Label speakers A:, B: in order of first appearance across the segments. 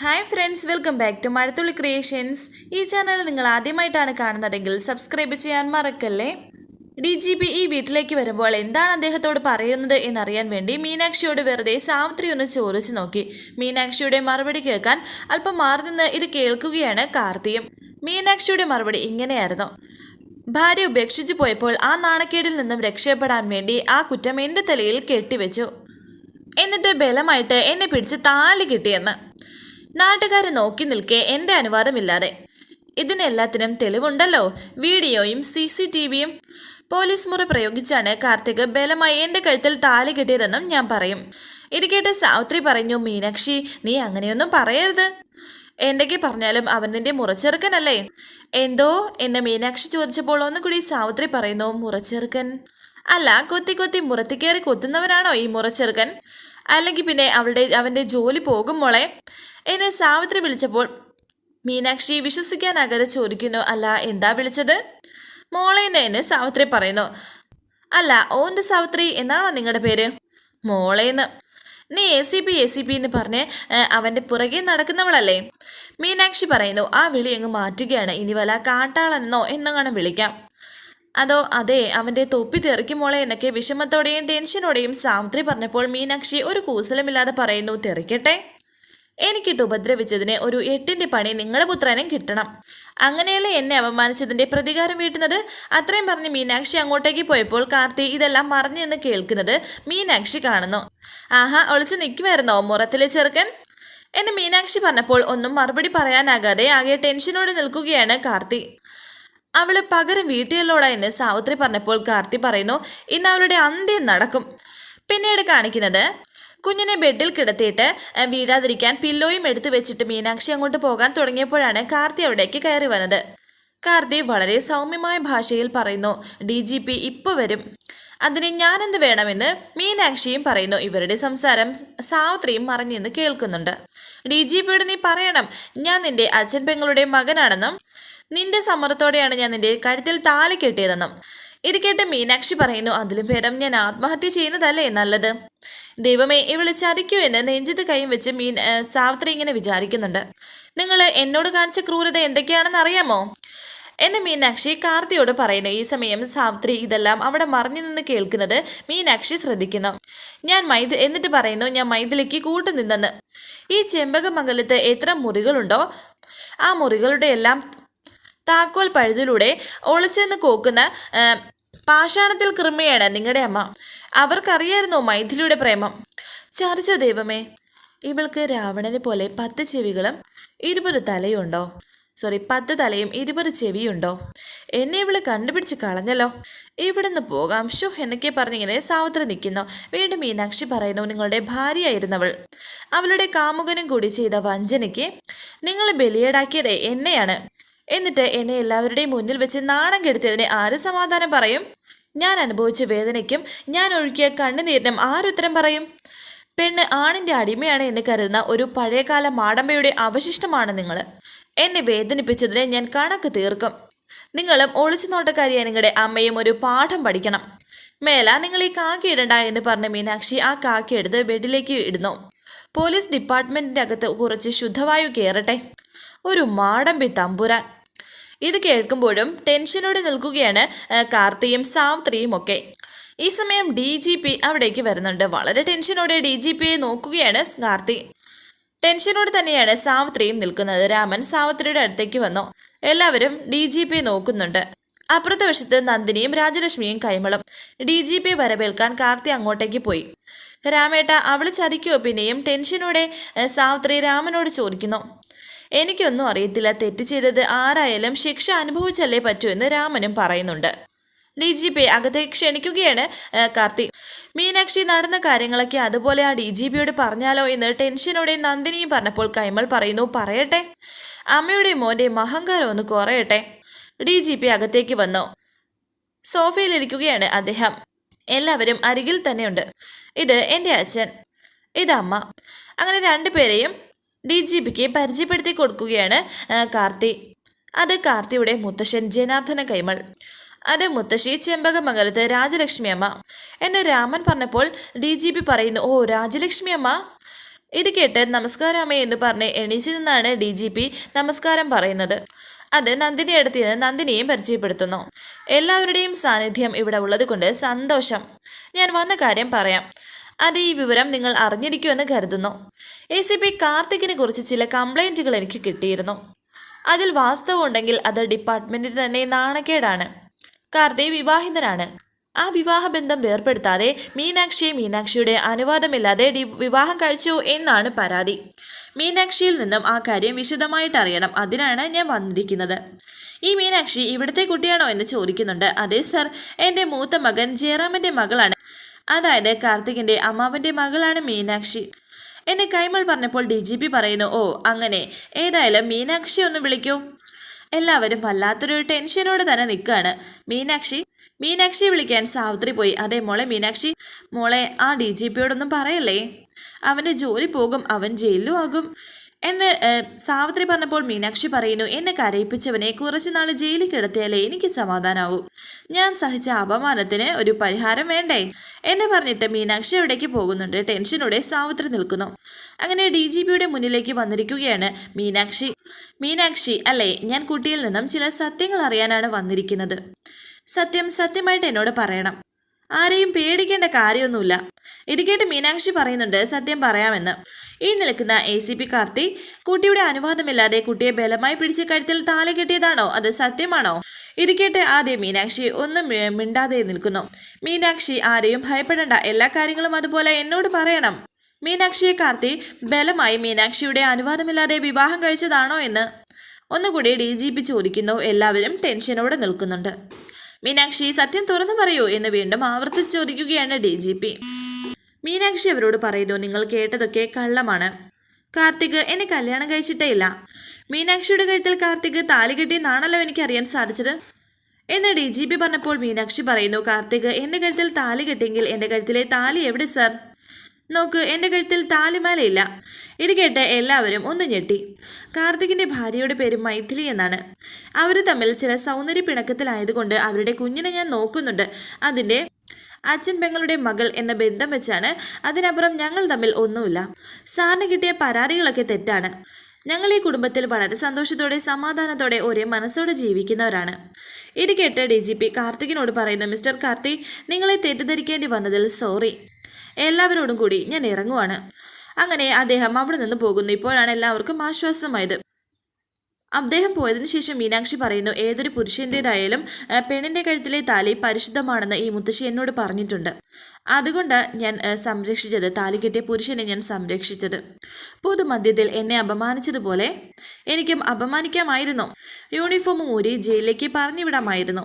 A: Hi friends welcome back to Mazhathulli creations ഈ channel നിങ്ങൾ ആദ്യമായിട്ടാണ് കാണുന്നതെങ്കിൽ സബ്സ്ക്രൈബ് ചെയ്യാൻ മറക്കല്ലേ? ഡി ജി പി ഈ വീട്ടിലേക്ക് വരുമ്പോൾ എന്താണ് അദ്ദേഹത്തോട് പറയുന്നത് എന്നറിയാൻ വേണ്ടി മീനാക്ഷിയോട് വെറുതെ സാവിത്രി ഒന്ന് ചോദിച്ചു നോക്കി. മീനാക്ഷിയുടെ മറുപടി കേൾക്കാൻ അല്പം മാറി നിന്ന് ഇത് കേൾക്കുകയാണ് കാർത്തിയും. മീനാക്ഷിയുടെ മറുപടി ഇങ്ങനെയായിരുന്നു. ഭാര്യ ഉപേക്ഷിച്ചു പോയപ്പോൾ ആ നാണക്കേടിൽ നിന്നും രക്ഷപ്പെടാൻ വേണ്ടി ആ കുറ്റം എന്റെ തലയിൽ കെട്ടിവെച്ചു. എന്നിട്ട് ബലമായിട്ട് എന്നെ പിടിച്ച് താൽ കിട്ടിയെന്ന്. നാട്ടുകാർ നോക്കി നിൽക്കെ എന്റെ അനുവാദമില്ലാതെ. ഇതിനെല്ലാത്തിനും തെളിവുണ്ടല്ലോ. വീഡിയോയും സി സി ടി വിയും. പോലീസ് മുറ പ്രയോഗിച്ചാണ് കാർത്തിക് ബലമായി എന്റെ കഴുത്തിൽ താലി കെട്ടിയതെന്നും ഞാൻ പറയും. ഇത് കേട്ട് സാവിത്രി പറഞ്ഞു മീനാക്ഷി നീ അങ്ങനെയൊന്നും പറയരുത്. എന്തൊക്കെ പറഞ്ഞാലും അവൻ നിന്റെ മുറച്ചെറുക്കനല്ലേ? എന്തോ? എന്നെ മീനാക്ഷി ചോദിച്ചപ്പോൾ ഒന്നുകൂടി സാവിത്രി പറയുന്നു മുറച്ചെറുക്കൻ? അല്ല കൊത്തി കൊത്തി മുറത്തിക്കേറി കൊത്തുന്നവനാണോ ഈ മുറച്ചെറുക്കൻ? അല്ലെങ്കിൽ പിന്നെ അവളുടെ അവന്റെ ജോലി പോകും എന്നെ സാവിത്രി വിളിച്ചപ്പോൾ മീനാക്ഷി വിശ്വസിക്കാനാകാതെ ചോദിക്കുന്നു അല്ല എന്താ വിളിച്ചത്? മോളെ എന്ന് സാവിത്രി പറയുന്നു. അല്ല ഓന്റെ സാവിത്രി എന്നാണോ നിങ്ങളുടെ പേര്? മോളേന്ന് നീ A C P A C P എന്ന് പറഞ്ഞ് അവന്റെ പുറകെ നടക്കുന്നവളല്ലേ? മീനാക്ഷി പറയുന്നു ആ വിളി അങ്ങ് മാറ്റുകയാണ്. ഇനി വല്ല കാട്ടാളനെന്നോ എന്നങ്ങനെ വിളിക്കാം. അതോ അതെ അവന്റെ തൊപ്പി തെറിക്കും മോളെ എന്നൊക്കെ വിഷമത്തോടെയും ടെൻഷനോടെയും സാവിത്രി പറഞ്ഞപ്പോൾ മീനാക്ഷി ഒരു കൂസലമില്ലാതെ പറയുന്നു തെറിക്കട്ടെ. എനിക്കിട്ട് ഉപദ്രവിച്ചതിന് ഒരു എട്ടിന്റെ പണി നിങ്ങളുടെ പുത്രനും കിട്ടണം. അങ്ങനെയല്ലേ എന്നെ അപമാനിച്ചതിന്റെ പ്രതികാരം വീട്ടുന്നത്? അത്രയും പറഞ്ഞ് മീനാക്ഷി അങ്ങോട്ടേക്ക് പോയപ്പോൾ കാർത്തി ഇതെല്ലാം എന്ന് കേൾക്കുന്നത് മീനാക്ഷി കാണുന്നു. ആഹാ ഒളിച്ച് നിൽക്കുമായിരുന്നോ മുറത്തിലെ ചെറുക്കൻ? എന്നെ മീനാക്ഷി പറഞ്ഞപ്പോൾ ഒന്നും മറുപടി പറയാനാകാതെ ആകെ ടെൻഷനോടെ നിൽക്കുകയാണ് കാർത്തി. അവൾ പകരം വീട്ടിലല്ലോടാ എന്ന് സാവിത്രി പറഞ്ഞപ്പോൾ കാർത്തി പറയുന്നു ഇന്ന് അവളുടെ അന്ത്യം നടക്കും. പിന്നീട് കാണിക്കുന്നത് കുഞ്ഞിനെ ബെഡിൽ കിടത്തിയിട്ട് വീഴാതിരിക്കാൻ പില്ലോയും എടുത്തു വെച്ചിട്ട് മീനാക്ഷി അങ്ങോട്ട് പോകാൻ തുടങ്ങിയപ്പോഴാണ് കാർത്തി അവിടേക്ക് കയറി വന്നത്. കാർത്തി വളരെ സൗമ്യമായ ഭാഷയിൽ പറയുന്നു ഡി ജി പി ഇപ്പോൾ വരും. അതിന് ഞാനെന്ത് വേണമെന്ന് മീനാക്ഷിയും പറയുന്നു. ഇവരുടെ സംസാരം സാവിത്രിയും മറിഞ്ഞെന്ന് കേൾക്കുന്നുണ്ട്. ഡി ജി പിയോട് നീ പറയണം. ഞാൻ നിന്റെ അച്ഛൻ പെങ്ങളുടെ മകനാണെന്നും നിന്റെ സമ്മതത്തോടെയാണ് ഞാൻ നിന്റെ കഴുത്തിൽ താലി കെട്ടിയതെന്നും ഇത് കേട്ട് മീനാക്ഷി പറയുന്നു അതിലും ഭേദം ഞാൻ ആത്മഹത്യ ചെയ്യുന്നതല്ലേ നല്ലത്? ദൈവമേ ഇവിടെ ചതിക്കൂ എന്ന് നെഞ്ചിത് കൈയും വെച്ച് മീൻ സാവിത്രി ഇങ്ങനെ വിചാരിക്കുന്നുണ്ട്. നിങ്ങൾ എന്നോട് കാണിച്ച ക്രൂരത എന്തൊക്കെയാണെന്ന് അറിയാമോ? എന്നെ മീനാക്ഷി കാർത്തിയോട് പറയുന്നു. ഈ സമയം സാവിത്രി ഇതെല്ലാം അവിടെ മറിഞ്ഞു നിന്ന് കേൾക്കുന്നത് മീനാക്ഷി ശ്രദ്ധിക്കുന്നു. ഞാൻ മൈദ എന്നിട്ട് പറയുന്നു ഞാൻ മൈദിലേക്ക് കൂട്ടുനിന്നെന്ന് ഈ ചെമ്പകമംഗലത്ത് എത്ര മുറികളുണ്ടോ? ആ മുറികളുടെ എല്ലാം താക്കോൽ പഴുതിലൂടെ ഒളിച്ചെന്ന് കോക്കുന്ന പാഷാണത്തിൽ കൃമയാണ് നിങ്ങളുടെ അമ്മ. അവർക്കറിയായിരുന്നോ മൈഥിലിയുടെ പ്രേമം? ചാർജ ദൈവമേ ഇവൾക്ക് രാവണനെ പോലെ പത്ത് ചെവികളും ഇരുപത് തലയുണ്ടോ? സോറി പത്ത് തലയും ഇരുപത് ചെവിയുണ്ടോ? എന്നെ ഇവൾ കണ്ടുപിടിച്ച് കളഞ്ഞല്ലോ. ഇവിടുന്ന് പോകാം. ഷോ എന്നൊക്കെ പറഞ്ഞിങ്ങനെ സാവത്ര നിൽക്കുന്നു. വീണ്ടും മീനാക്ഷി പറയുന്നു നിങ്ങളുടെ ഭാര്യയായിരുന്നവൾ. അവളുടെ കാമുകനും കൂടി ചെയ്ത വഞ്ചനയ്ക്ക് നിങ്ങൾ ബലിയേടാക്കിയത് എന്നെയാണ്. എന്നിട്ട് എന്നെ എല്ലാവരുടെയും മുന്നിൽ വെച്ച് നാണം കെടുത്തിയതിന് ആര് സമാധാനം പറയും? ഞാൻ അനുഭവിച്ച വേദനയ്ക്കും ഞാൻ ഒഴുക്കിയ കണ്ണുനീരിനും ആരുത്തരം പറയും? പെണ്ണ് ആണിന്റെ അടിമയാണ് എന്ന് കരുതുന്ന ഒരു പഴയകാല മാടമ്പയുടെ അവശിഷ്ടമാണ് നിങ്ങൾ എന്നെ വേദനിപ്പിച്ചതിന് ഞാൻ കണക്ക് തീർക്കും. നിങ്ങളും ഒളിച്ചു നോട്ടക്കാരിയായ നിങ്ങളുടെ അമ്മയും ഒരു പാഠം പഠിക്കണം. മേല നിങ്ങൾ ഈ കാക്കി ഇടണ്ട എന്ന് പറഞ്ഞ മീനാക്ഷി ആ കാക്കി എടുത്ത് ബെഡിലേക്ക് ഇടുന്നു. പോലീസ് ഡിപ്പാർട്ട്മെന്റിന്റെ അകത്ത് കുറച്ച് ശുദ്ധവായു കയറട്ടെ. ഒരു മാടമ്പി തമ്പുരാൻ. ഇത് കേൾക്കുമ്പോഴും ടെൻഷനോടെ നിൽക്കുകയാണ് കാർത്തിയും സാവിത്രിയും ഒക്കെ. ഈ സമയം ഡി ജി പി അവിടേക്ക് വരുന്നുണ്ട്. വളരെ ടെൻഷനോടെ ഡി ജി പിയെ നോക്കുകയാണ് കാർത്തി. ടെൻഷനോട് തന്നെയാണ് സാവിത്രിയും നിൽക്കുന്നത്. രാമൻ സാവിത്രിയുടെ അടുത്തേക്ക് വന്നു. എല്ലാവരും ഡി ജി പി നോക്കുന്നുണ്ട്. അപ്പുറത്തെ വശത്ത് നന്ദിനിയും രാജലക്ഷ്മിയും കൈമളും. ഡി ജി പി വരവേൽക്കാൻ കാർത്തി അങ്ങോട്ടേക്ക് പോയി. രാമേട്ട അവൾ ചതിക്കുമോ പിന്നെയും ടെൻഷനോടെ സാവിത്രി രാമനോട് ചോദിക്കുന്നു. എനിക്കൊന്നും അറിയത്തില്ല. തെറ്റ് ചെയ്തത് ആരായാലും ശിക്ഷ അനുഭവിച്ചല്ലേ പറ്റൂ എന്ന് രാമനും പറയുന്നുണ്ട്. ഡി ജി പി അകത്തേക്ക് ക്ഷണിക്കുകയാണ് കാർത്തിക്. കാർത്തി മീനാക്ഷി നടന്ന കാര്യങ്ങളൊക്കെ അതുപോലെ ആ ഡി ജി പിയോട് പറഞ്ഞാലോ എന്ന് ടെൻഷനോടെ നന്ദിനിയും പറഞ്ഞപ്പോൾ കൈമൾ പറയുന്നു പറയട്ടെ. അമ്മയുടെ മോന്റെ അഹങ്കാരം ഒന്ന് കുറയട്ടെ. ഡി ജി പി അകത്തേക്ക് വന്നു. സോഫയിലിരിക്കുകയാണ് അദ്ദേഹം. എല്ലാവരും അരികിൽ തന്നെയുണ്ട്. ഇത് എന്റെ അച്ഛൻ. ഇത് അമ്മ അങ്ങനെ രണ്ടുപേരെയും ഡി ജി പിക്ക് പരിചയപ്പെടുത്തി കൊടുക്കുകയാണ് കാർത്തി. അത് കാർത്തിയുടെ മുത്തശ്ശൻ ജനാർദ്ദന കൈമൾ. അത് മുത്തശ്ശി ചെമ്പകമംഗലത്ത് രാജലക്ഷ്മി അമ്മ. എന്ന് രാമൻ പറഞ്ഞപ്പോൾ ഡി ജി പി പറയുന്നു ഓ രാജലക്ഷ്മി അമ്മ? ഇത് കേട്ട് നമസ്കാരം അമ്മ എന്ന് പറഞ്ഞ് എണീച്ചു നിന്നാണ് ഡി ജി പി നമസ്കാരം പറയുന്നത്. അത് നന്ദിനി അടുത്ത് നിന്ന് നന്ദിനിയെയും പരിചയപ്പെടുത്തുന്നു. എല്ലാവരുടെയും സാന്നിധ്യം ഇവിടെ ഉള്ളത് കൊണ്ട് സന്തോഷം. ഞാൻ വന്ന കാര്യം പറയാം. അത് ഈ വിവരം നിങ്ങൾ അറിഞ്ഞിരിക്കുമെന്ന് കരുതുന്നു. എ സി പി കാർത്തികിനെ കുറിച്ച് ചില കംപ്ലൈന്റുകൾ എനിക്ക് കിട്ടിയിരുന്നു. അതിൽ വാസ്തവമുണ്ടെങ്കിൽ അത് ഡിപ്പാർട്ട്മെന്റിന് തന്നെ നാണക്കേടാണ്. കാർത്തി വിവാഹിതനാണ്. ആ വിവാഹബന്ധം വേർപ്പെടുത്താതെ മീനാക്ഷിയെ മീനാക്ഷിയുടെ അനുവാദമില്ലാതെ ഡി വിവാഹം കഴിച്ചു എന്നാണ് പരാതി. മീനാക്ഷിയിൽ നിന്നും ആ കാര്യം വിശദമായിട്ട് അറിയണം. അതിനാണ് ഞാൻ വന്നിരിക്കുന്നത്. ഈ മീനാക്ഷി ഇവിടുത്തെ കുട്ടിയാണോ എന്ന് ചോദിക്കുന്നുണ്ട്. അതെ സർ. എന്റെ മൂത്ത മകൻ ജയറാമിന്റെ മകളാണ്. അതായത് കാർത്തികിന്റെ അമ്മാവന്റെ മകളാണ് മീനാക്ഷി. എന്നെ കൈമൾ പറഞ്ഞപ്പോൾ ഡി ജി പി പറയുന്നു ഓ അങ്ങനെ. ഏതായാലും മീനാക്ഷി ഒന്ന് വിളിക്കൂ. എല്ലാവരും വല്ലാത്തൊരു ടെൻഷനോടെ തന്നെ നിൽക്കുകയാണ്. മീനാക്ഷി മീനാക്ഷി വിളിക്കാൻ സാവിത്രി പോയി. അതേ മോളെ മീനാക്ഷി. മോളെ ആ ഡി ജി പിയോടൊന്നും പറയല്ലേ? അവന്റെ ജോലി പോകും അവൻ ജയിലിലും ആകും. എന്നെ സാവിത്രി പറഞ്ഞപ്പോൾ മീനാക്ഷി പറയുന്നു എന്നെ കരയിപ്പിച്ചവനെ കുറച്ച് നാൾ ജയിലിൽ കിടത്തിയാലേ എനിക്ക് സമാധാനാവൂ. ഞാൻ സഹിച്ച അപമാനത്തിന് ഒരു പരിഹാരം വേണ്ടേ? എന്നെ പറഞ്ഞിട്ട് മീനാക്ഷി എവിടേക്ക് പോകുന്നുണ്ട്. ടെൻഷനോടെ സാവിത്രി നിൽക്കുന്നു. അങ്ങനെ ഡി ജി പിയുടെ മുന്നിലേക്ക് വന്നിരിക്കുകയാണ് മീനാക്ഷി. മീനാക്ഷി അല്ലേ ഞാൻ കുട്ടിയിൽ നിന്നും ചില സത്യങ്ങൾ അറിയാനാണ് വന്നിരിക്കുന്നത്. സത്യം സത്യമായിട്ട് എന്നോട് പറയണം. ആരെയും പേടിക്കേണ്ട കാര്യമൊന്നുമില്ല. ഇത് കേട്ട് മീനാക്ഷി പറയുന്നുണ്ട് സത്യം പറയാമെന്ന്. ഈ നിൽക്കുന്ന എ സി പി കാർത്തി കുട്ടിയുടെ അനുവാദമില്ലാതെ കുട്ടിയെ ബലമായി പിടിച്ച് കഴുത്തിൽ താല കെട്ടിയതാണോ? അത് സത്യമാണോ? ഇത് കേട്ട് ആദ്യം മീനാക്ഷി ഒന്നും മിണ്ടാതെ നിൽക്കുന്നു. മീനാക്ഷി ആരെയും ഭയപ്പെടേണ്ട. എല്ലാ കാര്യങ്ങളും അതുപോലെ എന്നോട് പറയണം. മീനാക്ഷിയെ കാർത്തി ബലമായി മീനാക്ഷിയുടെ അനുവാദമില്ലാതെ വിവാഹം കഴിച്ചതാണോ എന്ന് ഒന്നുകൂടി ഡി ജി പി ചോദിക്കുന്നു. എല്ലാവരും ടെൻഷനോടെ നിൽക്കുന്നുണ്ട്. മീനാക്ഷി സത്യം തുറന്നു പറയൂ എന്ന് വീണ്ടും ആവർത്തിച്ച് ചോദിക്കുകയാണ് ഡി ജി പി. മീനാക്ഷി അവരോട് പറയുന്നു നിങ്ങൾ കേട്ടതൊക്കെ കള്ളമാണ്. കാർത്തിക് എന്നെ കല്യാണം കഴിച്ചിട്ടേ ഇല്ല. മീനാക്ഷിയുടെ കഴുത്തിൽ കാർത്തിക് താലി കെട്ടിയെന്നാണല്ലോ എനിക്ക് അറിയാൻ സാധിച്ചത്. എന്ന് ഡി ജി പി പറഞ്ഞപ്പോൾ മീനാക്ഷി പറയുന്നു കാർത്തിക് എന്റെ കഴുത്തിൽ താലി കെട്ടിയെങ്കിൽ എന്റെ കഴുത്തിലെ താലി എവിടെ സർ? നോക്ക് എന്റെ കഴുത്തിൽ താലിമാലയില്ല ഇത് കേട്ട് എല്ലാവരും ഒന്ന് ഞെട്ടി. കാർത്തികിന്റെ ഭാര്യയുടെ പേര് മൈഥിലി എന്നാണ്. അവർ തമ്മിൽ ചില സൗന്ദര്യ പിണക്കത്തിലായതുകൊണ്ട് അവരുടെ കുഞ്ഞിനെ ഞാൻ നോക്കുന്നുണ്ട്. അതിന്റെ അച്ഛൻ പെങ്ങളുടെ മകൾ എന്ന ബന്ധം വെച്ചാണ് അതിനപ്പുറം ഞങ്ങൾ തമ്മിൽ ഒന്നുമില്ല. സാറിന് കിട്ടിയ പരാതികളൊക്കെ തെറ്റാണ്. ഞങ്ങൾ ഈ കുടുംബത്തിൽ വളരെ സന്തോഷത്തോടെ സമാധാനത്തോടെ ഒരേ മനസ്സോടെ ജീവിക്കുന്നവരാണ്. ഇത് കേട്ട് ഡി ജി പി കാർത്തികിനോട് പറയുന്നു മിസ്റ്റർ കാർത്തി നിങ്ങളെ തെറ്റിദ്ധരിക്കേണ്ടി വന്നതിൽ സോറി. എല്ലാവരോടും കൂടി ഞാൻ ഇറങ്ങുവാണ്. അങ്ങനെ അദ്ദേഹം അവിടെ നിന്ന് പോകുന്നു. ഇപ്പോഴാണ് എല്ലാവർക്കും ആശ്വാസമായത്. അദ്ദേഹം പോയതിനു ശേഷം മീനാക്ഷി പറയുന്നു ഏതൊരു പുരുഷന്റേതായാലും ആ, പെണ്ണിന്റെ കഴുത്തിലെ താലി പരിശുദ്ധമാണെന്ന് ഈ മുത്തശ്ശി എന്നോട് പറഞ്ഞിട്ടുണ്ട്. അതുകൊണ്ട് ഞാൻ സംരക്ഷിച്ചത് താലി കെട്ടിയ പുരുഷനെ ഞാൻ സംരക്ഷിച്ചത്. പൊതുമധ്യത്തിൽ എന്നെ അപമാനിച്ചതുപോലെ എനിക്കും അപമാനിക്കാമായിരുന്നു. യൂണിഫോം ഊരി ജയിലിലേക്ക് പറഞ്ഞുവിടാമായിരുന്നു.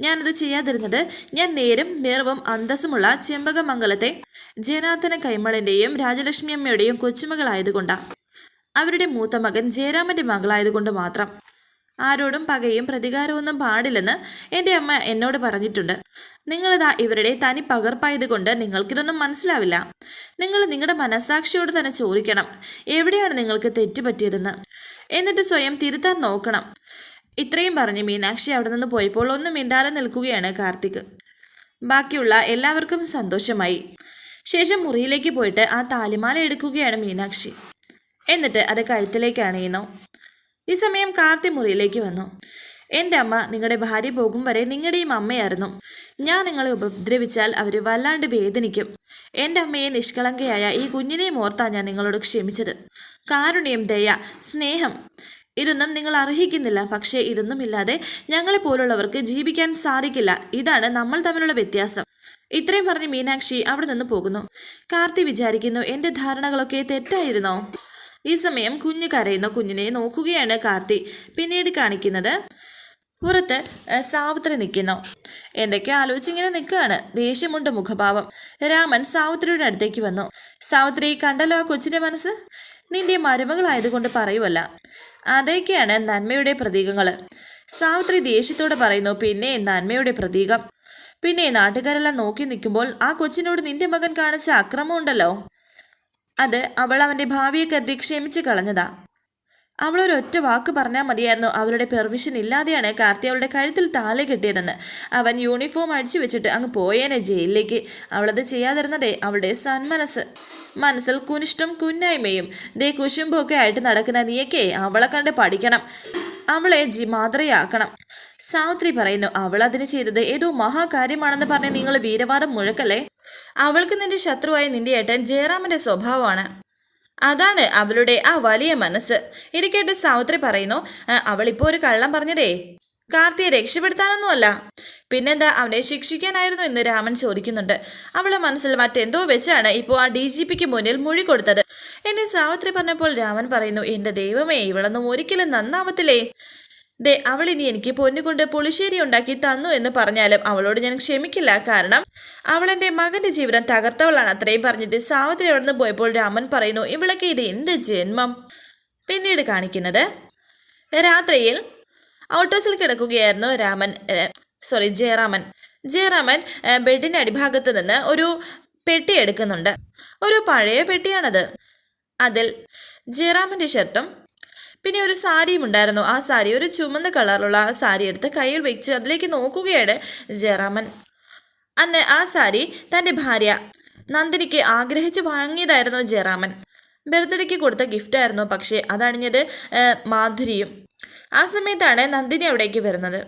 A: ഞാനത് ചെയ്യാതിരുന്നത് ഞാൻ നേരും നേർവും അന്തസ്സുമുള്ള ചെമ്പകമംഗലത്തെ ജനാർദ്ദന കൈമളിന്റെയും രാജലക്ഷ്മി അമ്മയുടെയും കൊച്ചുമകളായതുകൊണ്ടാണ് അവരുടെ മൂത്ത മകൻ ജയരാമന്റെ മകളായതുകൊണ്ട് മാത്രം. ആരോടും പകയും പ്രതികാരമൊന്നും പാടില്ലെന്ന് എന്റെ അമ്മ എന്നോട് പറഞ്ഞിട്ടുണ്ട്. നിങ്ങളിതാ ഇവരുടെ തനി പകർപ്പായതുകൊണ്ട് നിങ്ങൾക്കിതൊന്നും മനസ്സിലാവില്ല. നിങ്ങൾ നിങ്ങളുടെ മനസാക്ഷിയോട് തന്നെ ചോദിക്കണം എവിടെയാണ് നിങ്ങൾക്ക് തെറ്റ് തെറ്റുപറ്റിയതെന്ന് എന്നിട്ട് സ്വയം തിരുത്താൻ നോക്കണം. ഇത്രയും പറഞ്ഞ് മീനാക്ഷി അവിടെ നിന്ന് പോയപ്പോൾ ഒന്നും മിണ്ടാതെ നിൽക്കുകയാണ് കാർത്തിക്. ബാക്കിയുള്ള എല്ലാവർക്കും സന്തോഷമായി. ശേഷം മുറിയിലേക്ക് പോയിട്ട് ആ താലിമാല എടുക്കുകയാണ് മീനാക്ഷി. എന്നിട്ട് അത് കഴുത്തിലേക്ക് അണിയുന്നു ഈ സമയം കാർത്തി മുറിയിലേക്ക് വന്നു. എന്റെ അമ്മ നിങ്ങളുടെ ഭാര്യ പോകും വരെ നിങ്ങളുടെയും അമ്മയായിരുന്നു. ഞാൻ നിങ്ങളെ ഉപദ്രവിച്ചാൽ അവർ വല്ലാണ്ട് വേദനിക്കും. എന്റെ അമ്മയെ നിഷ്കളങ്കയായ ഈ കുഞ്ഞിനെയും ഓർത്താ ഞാൻ നിങ്ങളോട് ക്ഷമിച്ചത്. കാരുണ്യം ദയ സ്നേഹം ഇതൊന്നും നിങ്ങൾ അർഹിക്കുന്നില്ല. പക്ഷേ ഇതൊന്നുമില്ലാതെ ഞങ്ങളെ പോലുള്ളവർക്ക് ജീവിക്കാൻ സാധിക്കില്ല. ഇതാണ് നമ്മൾ തമ്മിലുള്ള വ്യത്യാസം. ഇത്രയും പറഞ്ഞ് മീനാക്ഷി അവിടെ നിന്ന് പോകുന്നു. കാർത്തി വിചാരിക്കുന്നു എന്റെ ധാരണകളൊക്കെ തെറ്റായിരുന്നോ? ഈ സമയം കുഞ്ഞ് കരയുന്ന കുഞ്ഞിനെ നോക്കുകയാണ് കാർത്തി. പിന്നീട് കാണിക്കുന്നത് പുറത്ത് സാവിത്രി നിൽക്കുന്നു എന്തൊക്കെ ആലോചിച്ചിങ്ങനെ നിൽക്കുകയാണ്? ദേഷ്യമുണ്ട് മുഖഭാവം. രാമൻ സാവിത്രിയുടെ അടുത്തേക്ക് വന്നു. സാവിത്രി കണ്ടല്ലോ ആ കൊച്ചിന്റെ മനസ്സ്? നിന്റെ മരുമകളായതുകൊണ്ട് പറയുമല്ല അതൊക്കെയാണ് നന്മയുടെ പ്രതീകങ്ങൾ സാവിത്രി ദേഷ്യത്തോടെ പറയുന്നു പിന്നെ നന്മയുടെ പ്രതീകം. പിന്നെ നാട്ടുകാരെല്ലാം നോക്കി നിൽക്കുമ്പോൾ ആ കൊച്ചിനോട് നിന്റെ മകൻ കാണിച്ച അക്രമം ഉണ്ടല്ലോ. അത് അവൾ അവന്റെ ഭാവിയെ കരുതി ക്ഷമിച്ച് കളഞ്ഞതാ അവളൊരൊറ്റ വാക്ക് പറഞ്ഞാൽ മതിയായിരുന്നു. അവളുടെ പെർമിഷൻ ഇല്ലാതെയാണ് കാർത്തി അവളുടെ കഴുത്തിൽ താലെ കെട്ടിയതെന്ന്. അവൻ യൂണിഫോം അടിച്ചു വെച്ചിട്ട് അങ്ങ് പോയേനെ ജയിലിലേക്ക്. അവളത് ചെയ്യാതിരുന്നതേ അവളുടെ സന്മനസ് മനസ്സിൽ കുനിഷ്ടം കുന്നായ്മയും. ദേ കുശുമ്പൊക്കെ ആയിട്ട് നടക്കുന്ന നീയൊക്കെ അവളെ കണ്ട് പഠിക്കണം. അവളെ ജി മാതൃയാക്കണം. സാവിത്രി പറയുന്നു അവൾ അതിന് ചെയ്തത് ഏതോ മഹാകാര്യമാണെന്ന് പറഞ്ഞ് നിങ്ങൾ വീരവാദം മുഴക്കല്ലേ? അവൾക്ക് നിന്റെ ശത്രുവായ നിന്റെ ഏട്ടൻ ജയറാമന്റെ സ്വഭാവമാണ്. അതാണ് അവളുടെ ആ വലിയ മനസ്സ്. ഇരിക്കട്ടെ സാവിത്രി പറയുന്നു അവളിപ്പോൾ അവളിപ്പോ ഒരു കള്ളം പറഞ്ഞതേ കാർത്തിയെ രക്ഷപ്പെടുത്താനൊന്നുമല്ല. പിന്നെന്താ അവനെ ശിക്ഷിക്കാനായിരുന്നു എന്ന് രാമൻ ചോദിക്കുന്നുണ്ട്. അവളെ മനസ്സിൽ മറ്റെന്തോ വെച്ചാണ് ഇപ്പോൾ ആ ഡി ജി പിക്ക് മുന്നിൽ മൊഴി കൊടുത്തത്. എന്നെ സാവിത്രി പറഞ്ഞപ്പോൾ രാമൻ പറയുന്നു എന്റെ ദൈവമേ ഇവളൊന്നും ഒരിക്കലും നന്നാവത്തില്ലേ? ദേ അവൾ ഇനി എനിക്ക് പൊന്നുകൊണ്ട് പുളിശ്ശേരി ഉണ്ടാക്കി തന്നു എന്ന് പറഞ്ഞാലും അവളോട് ഞാൻ ക്ഷമിക്കില്ല. കാരണം അവൾ മകന്റെ ജീവിതം തകർത്തവളാണ് അത്രയും പറഞ്ഞിട്ട് സാവിത്രി അവിടെ പോയപ്പോൾ രാമൻ പറയുന്നു ഇവളൊക്കെ ഇത് എന്ത് ജന്മം? പിന്നീട് കാണിക്കുന്നത് രാത്രിയിൽ ഔട്ടോസിൽ കിടക്കുകയായിരുന്നു രാമൻ സോറി ജയറാമൻ. ജയറാമൻ ബെഡിന്റെ അടിഭാഗത്ത് നിന്ന് ഒരു പെട്ടി എടുക്കുന്നുണ്ട്. ഒരു പഴയ പെട്ടിയാണത്. അതിൽ ജയറാമന്റെ ഷർട്ടും പിന്നെ ഒരു സാരിയും ഉണ്ടായിരുന്നു. ആ സാരി ഒരു ചുമന്ന കളറുള്ള ആ സാരി എടുത്ത് കയ്യിൽ വെച്ച് അതിലേക്ക് നോക്കുകയാണ് ജയറാമൻ. അന്ന് ആ സാരി തന്റെ ഭാര്യ നന്ദിനിക്ക് ആഗ്രഹിച്ച് വാങ്ങിയതായിരുന്നു ജയറാമൻ. ബർത്ത്ഡേക്ക് കൊടുത്ത ഗിഫ്റ്റായിരുന്നു പക്ഷേ അതണിഞ്ഞത് മാധുരിയും. ആ സമയത്താണ് നന്ദിനി അവിടേക്ക് വരുന്നത്.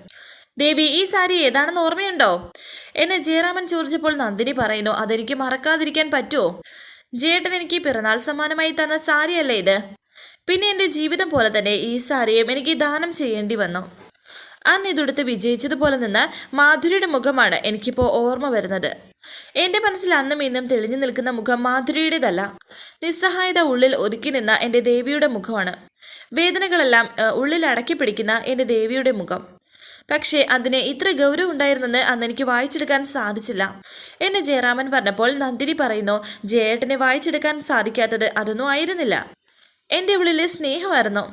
A: ദേവി ഈ സാരി ഏതാണെന്ന് ഓർമ്മയുണ്ടോ? എന്നെ ജയറാമൻ ചോദിച്ചപ്പോൾ നന്ദിനി പറയുന്നു അതെനിക്ക് മറക്കാതിരിക്കാൻ പറ്റുമോ? ജേട്ടൻ എനിക്ക് പിറന്നാൾ സമ്മാനമായി തന്ന സാരിയല്ലേ ഇത്. പിന്നെ എന്റെ ജീവിതം പോലെ തന്നെ ഈ സാരിയും എനിക്ക് ദാനം ചെയ്യേണ്ടി വന്നു. അന്ന് ഇതെടുത്ത് വിജയിച്ചതുപോലെ നിന്ന് മാധുരിയുടെ മുഖമാണ് എനിക്കിപ്പോൾ ഓർമ്മ വരുന്നത്. എന്റെ മനസ്സിൽ അന്നും ഇന്നും തെളിഞ്ഞു നിൽക്കുന്ന മുഖം മാധുരിയുടേതല്ല. നിസ്സഹായത ഉള്ളിൽ ഒതുക്കി നിന്ന എന്റെ ദേവിയുടെ മുഖമാണ്. വേദനകളെല്ലാം ഉള്ളിൽ അടക്കി പിടിക്കുന്ന എന്റെ ദേവിയുടെ മുഖം. പക്ഷേ അതിന് ഇത്ര ഗൗരവം ഉണ്ടായിരുന്നെന്ന് അന്ന് എനിക്ക് വായിച്ചെടുക്കാൻ സാധിച്ചില്ല. എന്നെ ജയറാമൻ പറഞ്ഞപ്പോൾ നന്ദിനി പറയുന്നു ജയേട്ടനെ വായിച്ചെടുക്കാൻ സാധിക്കാത്തത് അതൊന്നും ആയിരുന്നില്ല. എന്റെ ഉള്ളിലെ സ്നേഹമായിരുന്നു.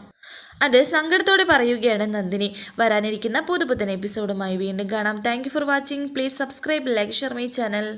A: അത് സങ്കടത്തോടെ പറയുകയാണ് നന്ദിനി. വരാനിരിക്കുന്ന പുതുപുത്തൻ എപ്പിസോഡുമായി വീണ്ടും കാണാം. Thank for watching please subscribe like share my channel